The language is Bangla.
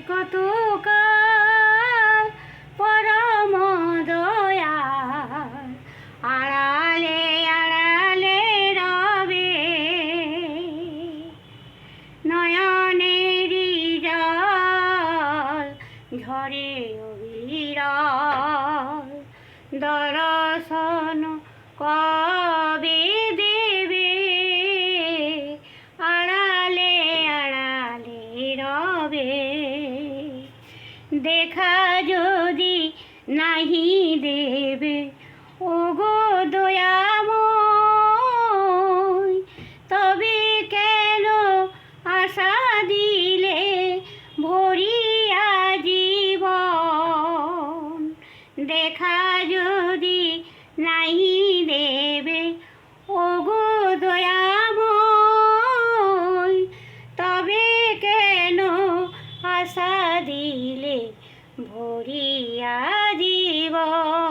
কত পরম দয়াল। আড়ালে আড়ালে রবে। নয়নেরই জল ঝরে অবিরল। দর্শন কবে দেবে? আড়ালে আড়ালে রবে। দেখা যদি নাহি দেবে ও গো দয়াময়, তবে কেন আশা দিলে ভরিয়া জীবন দেখা যদি নাহি দিলে ভরিয়া জীবন।